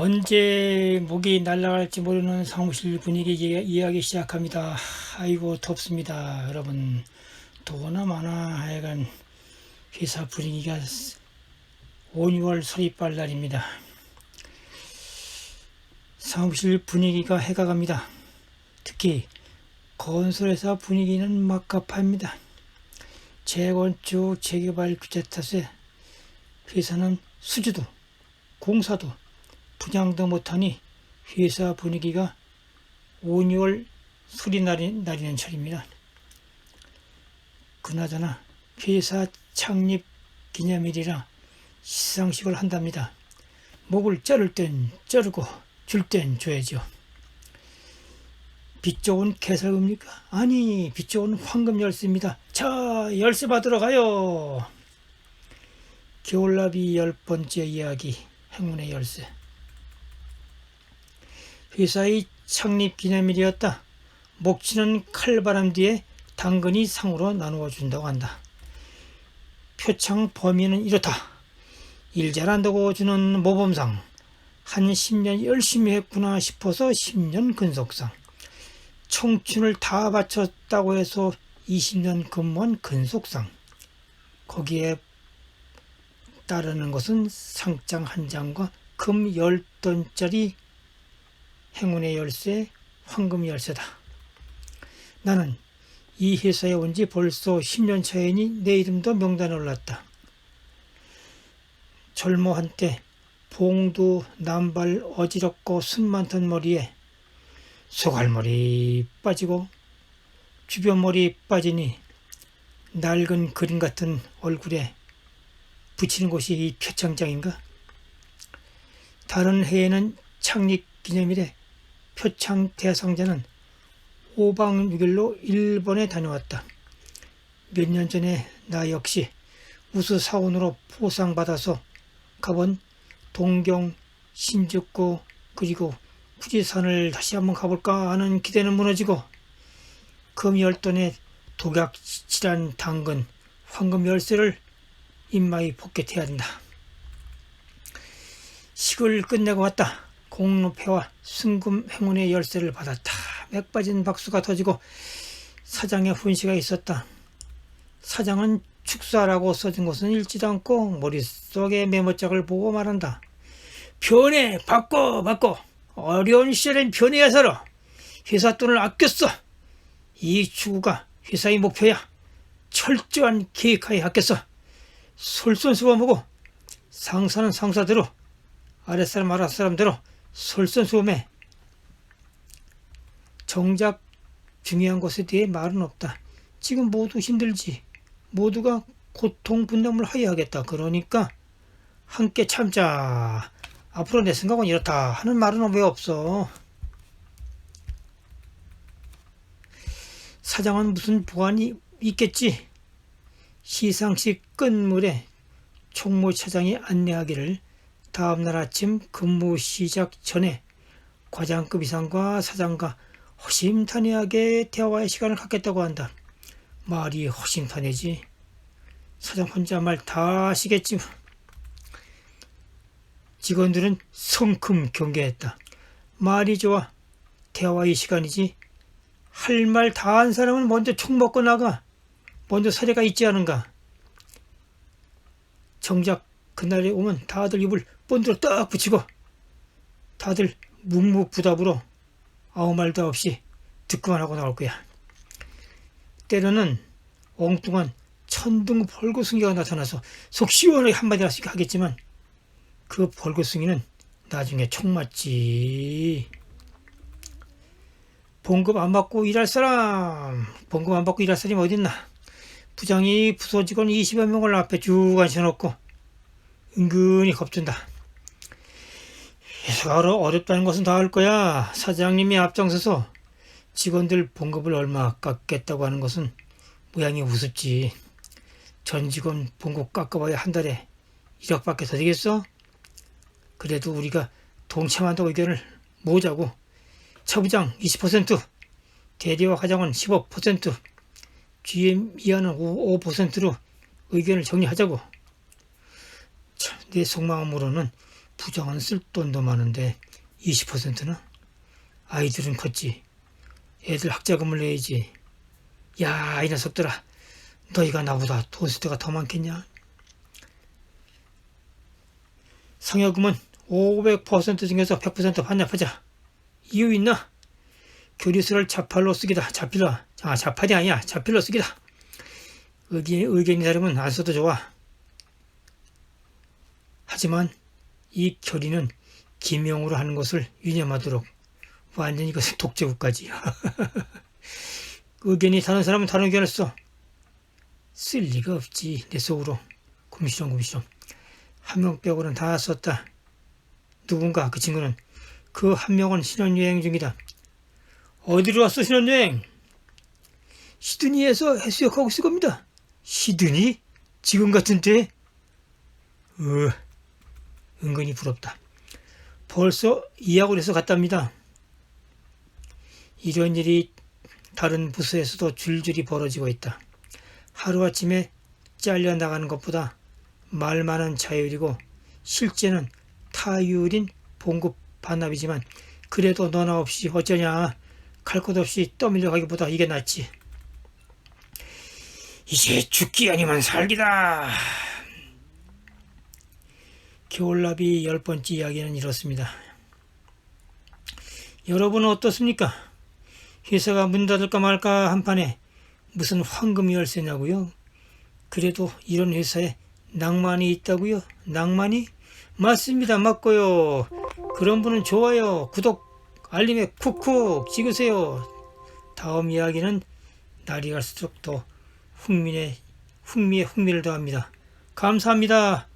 언제 목이 날아갈지 모르는 사무실 분위기 이야- 이야기 시작합니다. 아이고 덥습니다. 여러분 더구나 많아 하여간 회사 분위기가 5, 6월 소리빨 날입니다. 사무실 분위기가 해가 갑니다. 특히 건설회사 분위기는 막가파입니다. 재건축 재개발 규제 탓에 회사는 수주도 공사도 분양도 못하니 회사 분위기가 5, 6월 술이 나리는 철입니다. 그나저나 회사 창립 기념일이라 시상식을 한답니다. 목을 자를 땐 자르고 줄 땐 줘야죠. 빛 좋은 개설금입니까? 아니, 빛 좋은 황금 열쇠입니다. 자, 열쇠 받으러 가요. 겨울나비 열 번째 이야기, 행운의 열쇠. 회사의 창립 기념일이었다. 목치는 칼바람 뒤에 당근이 상으로 나누어 준다고 한다. 표창 범위는 이렇다. 일 잘한다고 주는 모범상. 한 10년 열심히 했구나 싶어서 10년 근속상. 청춘을 다 바쳤다고 해서 20년 근무한 근속상. 거기에 따르는 것은 상장 한 장과 금 10돈짜리 행운의 열쇠, 황금 열쇠다. 나는 이 회사에 온 지 벌써 10년 차이니 내 이름도 명단에 올랐다. 젊어 한때 봉두, 남발, 어지럽고 순 많던 머리에 소갈머리 빠지고 주변 머리 빠지니 낡은 그림 같은 얼굴에 붙이는 곳이 이 표창장인가? 다른 해에는 창립 기념일에 표창 대상자는 5박 6일로 일본에 다녀왔다. 몇 년 전에 나 역시 우수 사원으로 포상받아서 가본 동경, 신주쿠 그리고富士산을 다시 한번 가볼까 하는 기대는 무너지고 금 열돈에 독약칠한 당근, 황금 열쇠를 인마이 포켓해야 된다. 식을 끝내고 왔다. 공로패와 순금 행운의 열쇠를 받았다. 맥 빠진 박수가 터지고 사장의 훈시가 있었다. 사장은 축사라고 써진 것은 읽지도 않고 머릿속에 메모장을 보고 말한다. 변해 바꿔 바꿔 어려운 시절엔 변해야 살아. 회사 돈을 써. 이 추구가 회사의 목표야. 철저한 계획하에 써. 솔선수범하고 상사는 상사대로 아랫사람 아랫사람대로 솔선수범해. 정작 중요한 것에 대해 말은 없다. 지금 모두 힘들지. 모두가 고통 분담을 하여야 하겠다. 그러니까 함께 참자. 앞으로 내 생각은 이렇다 하는 말은 왜 없어? 사장은 무슨 보안이 있겠지? 시상식 끝물에 총무 차장이 안내하기를 다음날 아침 근무 시작 전에 과장급 이상과 사장과 허심탄회하게 대화의 시간을 갖겠다고 한다. 말이 허심탄회지. 사장 혼자 말다 하시겠지. 뭐. 직원들은 성큼 경계했다. 말이 좋아. 대화의 시간이지. 할 말 다 한 사람은 먼저 총 먹고 나가. 먼저 사례가 있지 않은가. 정작 그날에 오면 다들 입을 본드로 딱 붙이고 다들 묵묵부답으로 아무 말도 없이 듣고만 하고 나올 거야. 때로는 엉뚱한 천둥 벌거숭이가 나타나서 속 시원하게 한마디 할수 하겠지만 그 벌거숭이는 나중에 총 맞지. 봉급 안 받고 일할 사람, 봉급 안 받고 일할 사람이 어딨나? 부장이 부서 직원 20여 명을 앞에 쭉 앉혀놓고 은근히 겁준다. 어려- 어렵다는 것은 다 알 거야. 사장님이 앞장서서 직원들 봉급을 얼마 깎겠다고 하는 것은 모양이 우습지. 전 직원 봉급 깎아봐야 한 달에 1억밖에 더 되겠어? 그래도 우리가 동참한다고 의견을 모으자고 차부장 20%, 대리와 과장은 15%, GM 이하는 5%로 의견을 정리하자고. 참, 내 속마음으로는 부장은 쓸 돈도 많은데 20%는 아이들은 컸지. 애들 학자금을 내야지. 야, 이 녀석들아. 너희가 나보다 돈쓸 때가 더 많겠냐? 상여금은 500% 중에서 100% 반납하자. 이유 있나? 교리서를 자팔로 쓰기다. 자필로. 아, 자팔이 아니야. 자필로 쓰기다. 의견, 의견이 다르면 안 써도 좋아. 하지만 이 결의는 기명으로 하는 것을 유념하도록 완전히 이것은 독재국까지. 의견이 다른 사람은 다른 의견을 써. 쓸 리가 없지. 내 속으로. 곰시렁 곰시렁. 한 명 빼고는 다 썼다. 누군가 그 친구는 그 한 명은 신혼여행 중이다. 어디로 왔어 신혼여행? 시드니에서 해수욕하고 있을 겁니다. 시드니? 지금 같은 때? 으, 은근히 부럽다. 벌써 이학원에서 갔답니다. 이런 일이 다른 부서에서도 줄줄이 벌어지고 있다. 하루아침에 잘려 나가는 것보다 말 많은 자율이고 실제는 타율인 봉급 반납이지만 그래도 너나 없이 어쩌냐 갈것 없이 떠밀려 가기보다 이게 낫지. 이제 죽기 아니면 살기다. 겨울나비 열 번째 이야기는 이렇습니다. 여러분은 어떻습니까? 회사가 문 닫을까 말까 한 판에 무슨 황금 열쇠냐고요? 그래도 이런 회사에 낭만이 있다고요? 낭만이? 맞습니다. 맞고요. 그런 분은 좋아요. 구독, 알림에 쿡쿡 찍으세요. 다음 이야기는 날이 갈수록 더 흥미에, 흥미에 흥미를 더합니다. 감사합니다.